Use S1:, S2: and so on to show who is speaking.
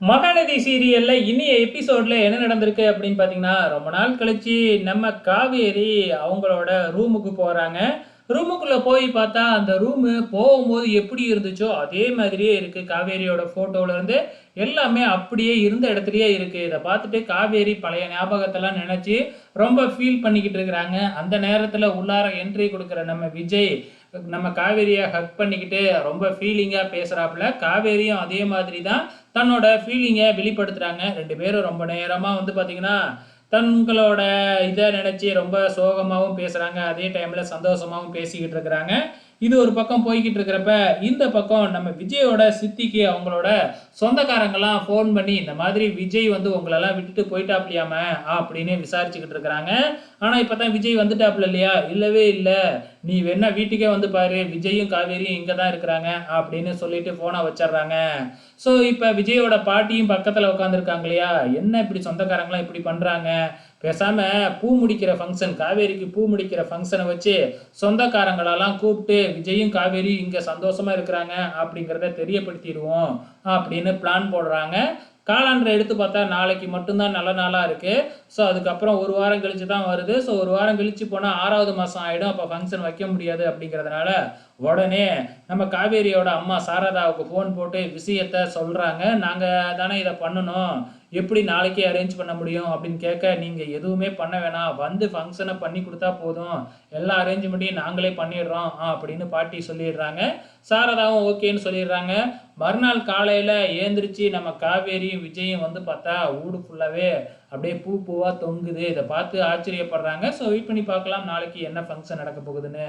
S1: மகாநதி சீரியலில் இனி எபிசோடில் என்ன நடந்திருக்கு அப்படின்னு பார்த்தீங்கன்னா ரொம்ப நாள் கழிச்சு நம்ம காவேரி அவங்களோட ரூமுக்கு போகிறாங்க ரூமுக்குள்ளே போய் பார்த்தா அந்த ரூமு போகும்போது எப்படி இருந்துச்சோ அதே மாதிரியே இருக்குது காவேரியோட ஃபோட்டோவிலேருந்து எல்லாமே அப்படியே இருந்த இடத்துலையே இருக்குது இதை பார்த்துட்டு காவேரி பழைய ஞாபகத்தெல்லாம் நினச்சி ரொம்ப ஃபீல் பண்ணிக்கிட்டு இருக்கிறாங்க. அந்த நேரத்தில் உள்ளார என்ட்ரி கொடுக்குற நம்ம விஜய் நம்ம காவேரியை ஹக் பண்ணிக்கிட்டு ரொம்ப ஃபீலிங்காக பேசுகிறாப்புல காவேரியும் அதே மாதிரி தான் தன்னோட ஃபீலிங்கை வெளிப்படுத்துகிறாங்க ரெண்டு பேரும் ரொம்ப நேரமாக வந்து பார்த்திங்கன்னா தங்களோட இதை நினச்சி ரொம்ப சோகமாகவும் பேசுகிறாங்க அதே டைமில் சந்தோஷமாகவும் பேசிக்கிட்டு இருக்கிறாங்க. இது ஒரு பக்கம் போய்கிட்டு இருக்கிறப்ப இந்த பக்கம் நம்ம விஜயோட சித்திக்கு அவங்களோட சொந்தக்காரங்கெல்லாம் ஃபோன் பண்ணி இந்த மாதிரி விஜய் வந்து உங்களெல்லாம் விட்டுட்டு போயிட்டாப்லையாம அப்படின்னு விசாரிச்சுக்கிட்டு இருக்கிறாங்க. ஆனால் இப்போ தான் விஜய் வந்துட்டாப்ல இல்லையா? இல்லவே இல்லை. நீ வேணா வீட்டுக்கே வந்து பாரு விஜயும் காவேரியும் இங்கே தான் இருக்கிறாங்க அப்படின்னு சொல்லிட்டு ஃபோனை வச்சிடுறாங்க. ஸோ இப்போ விஜயோட பாட்டியும் பக்கத்தில் உட்காந்துருக்காங்க இல்லையா? என்ன இப்படி சொந்தக்காரங்களாம் இப்படி பண்ணுறாங்க பேசாமல் பூ முடிக்கிற ஃபங்க்ஷன் காவேரிக்கு பூ முடிக்கிற ஃபங்க்ஷனை வச்சு சொந்தக்காரங்களெல்லாம் கூப்பிட்டு விஜயும் காவேரியும் இங்கே சந்தோஷமாக இருக்கிறாங்க அப்படிங்கிறத தெரியப்படுத்திடுவோம் அப்படின்னு பிளான் போடுறாங்க. காலாண்டரை எடுத்து பார்த்தா நாளைக்கு மட்டும்தான் நல்ல நாளாக இருக்குது ஸோ அதுக்கப்புறம் ஒரு வாரம் கழிச்சு தான் வருது. ஸோ ஒரு வாரம் கழிச்சு போனால் ஆறாவது மாதம் ஆகிடும் அப்போ ஃபங்க்ஷன் வைக்க முடியாது அப்படிங்கிறதுனால உடனே நம்ம காவேரியோட அம்மா சாரதாவுக்கு ஃபோன் போட்டு விஷயத்த சொல்கிறாங்க நாங்கள் தானே இதை பண்ணணும். எப்படி நாளைக்கே அரேஞ்ச் பண்ண முடியும் அப்படின்னு கேட்க நீங்கள் எதுவுமே பண்ண வேணாம். வந்து ஃபங்க்ஷனை பண்ணி கொடுத்தா போதும். எல்லா அரேஞ்ச்மெண்ட்டையும் நாங்களே பண்ணிடுறோம். அப்படின்னு பாட்டி சொல்லிடுறாங்க. சாரதாவும் ஓகேன்னு சொல்லிடுறாங்க. மறுநாள் காலையில் ஏந்திரிச்சு நம்ம காவேரியும் விஜயும் வந்து பார்த்தா ஊடு ஃபுல்லாகவே அப்படியே பூ பூவாக தொங்குது. இதை பார்த்து ஆச்சரியப்படுறாங்க. ஸோ வெயிட் பண்ணி பார்க்கலாம். நாளைக்கு என்ன ஃபங்க்ஷன் நடக்க போகுதுன்னு.